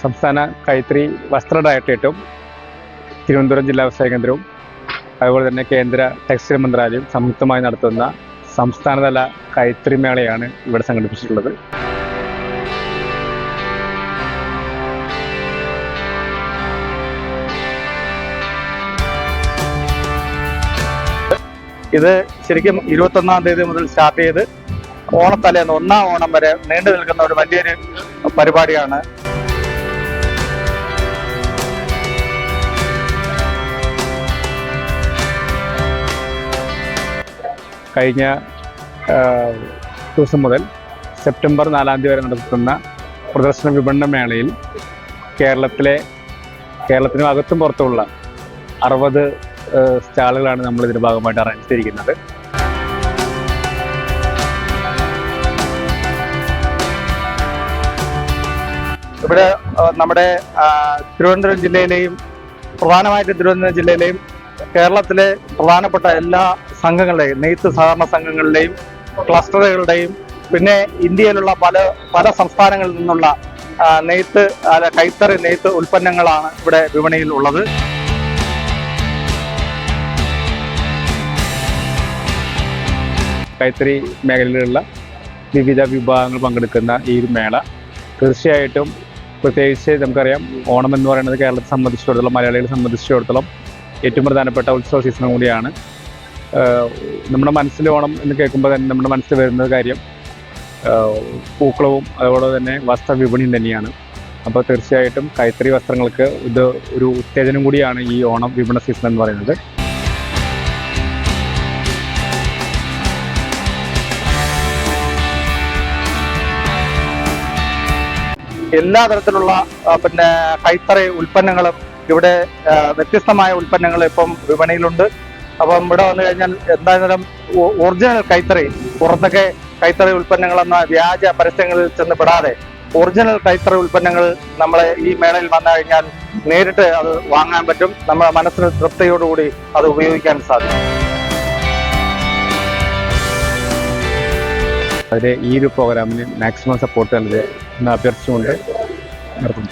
സംസ്ഥാന കൈത്തറി വസ്ത്ര ഡയറക്ടറേറ്റും തിരുവനന്തപുരം ജില്ലാ വ്യവസായ കേന്ദ്രവും അതുപോലെ തന്നെ കേന്ദ്ര ടെക്സ്റ്റൈൽ മന്ത്രാലയം സംയുക്തമായി നടത്തുന്ന സംസ്ഥാനതല കൈത്തറി മേളയാണ് ഇവിടെ സംഘടിപ്പിച്ചിട്ടുള്ളത്. ഇത് ശരിക്കും ഇരുപത്തൊന്നാം തീയതി മുതൽ സ്റ്റാർട്ട് ചെയ്ത് ഓണത്തലേന്ന് ഒന്നാം ഓണം വരെ നീണ്ടു നിൽക്കുന്ന ഒരു വലിയൊരു പരിപാടിയാണ് കഴിഞ്ഞ ദിവസം മുതൽ സെപ്റ്റംബർ നാലാം തീയതി വരെ നടത്തുന്ന പ്രദർശന വിപണന മേളയിൽ കേരളത്തിലെ കേരളത്തിനും അകത്തും പുറത്തുമുള്ള അറുപത് സ്റ്റാളുകളാണ് നമ്മൾ ഇതിന്റെ ഭാഗമായിട്ട് അറേഞ്ച് ചെയ്തിരിക്കുന്നത്. ഇവിടെ നമ്മുടെ തിരുവനന്തപുരം ജില്ലയിലെയും പ്രധാനമായിട്ട് തിരുവനന്തപുരം ജില്ലയിലെയും കേരളത്തിലെ പ്രധാനപ്പെട്ട എല്ലാ സംഘങ്ങളുടെയും നെയ്ത്ത് സഹകരണ സംഘങ്ങളുടെയും ക്ലസ്റ്ററുകളുടെയും പിന്നെ ഇന്ത്യയിലുള്ള പല പല സംസ്ഥാനങ്ങളിൽ നിന്നുള്ള നെയ്ത്ത് അല്ല കൈത്തറി നെയ്ത്ത് ഉൽപ്പന്നങ്ങളാണ് ഇവിടെ വിപണിയിൽ ഉള്ളത്. കൈത്തറി മേഖലയിലുള്ള വിവിധ വിഭാഗങ്ങൾ പങ്കെടുക്കുന്ന ഈ ഒരു മേള തീർച്ചയായിട്ടും പ്രത്യേകിച്ച് നമുക്കറിയാം ഓണം എന്ന് പറയുന്നത് കേരളത്തെ സംബന്ധിച്ചിടത്തോളം മലയാളികളെ സംബന്ധിച്ചിടത്തോളം ഏറ്റവും പ്രധാനപ്പെട്ട ഉത്സവ സീസൺ കൂടിയാണ്. നമ്മുടെ മനസ്സിൽ ഓണം എന്ന് കേൾക്കുമ്പോൾ തന്നെ നമ്മുടെ മനസ്സിൽ വരുന്ന കാര്യം പൂക്കളവും അതുപോലെ തന്നെ വസ്ത്ര വിപണിയും തന്നെയാണ്. അപ്പോൾ തീർച്ചയായിട്ടും കൈത്തറി വസ്ത്രങ്ങൾക്ക് ഇത് ഒരു ഉത്തേജനം കൂടിയാണ് ഈ ഓണം വിപണന സീസൺ എന്ന് പറയുന്നത്. എല്ലാ തരത്തിലുള്ള പിന്നെ കൈത്തറി ഉൽപ്പന്നങ്ങളും ഇവിടെ വ്യത്യസ്തമായ ഉൽപ്പന്നങ്ങൾ ഇപ്പം വിപണിയിലുണ്ട്. അപ്പം ഇവിടെ വന്നു കഴിഞ്ഞാൽ എന്തായാലും ഒറിജിനൽ കൈത്തറി പുറത്തൊക്കെ കൈത്തറി ഉൽപ്പന്നങ്ങൾ എന്ന വ്യാജ പരസ്യങ്ങളിൽ ചെന്ന് പെടാതെ ഒറിജിനൽ കൈത്തറി ഉൽപ്പന്നങ്ങൾ നമ്മളെ ഈ മേളയിൽ വന്നു കഴിഞ്ഞാൽ നേരിട്ട് അത് വാങ്ങാൻ പറ്റും. നമ്മുടെ മനസ്സിന് തൃപ്തിയോടുകൂടി അത് ഉപയോഗിക്കാൻ സാധിക്കും. അതിൽ ഈ ഒരു പ്രോഗ്രാമിന് മാക്സിമം സപ്പോർട്ട് എന്ന് അഭ്യർത്ഥിച്ചുകൊണ്ട് നിർത്തുന്നു.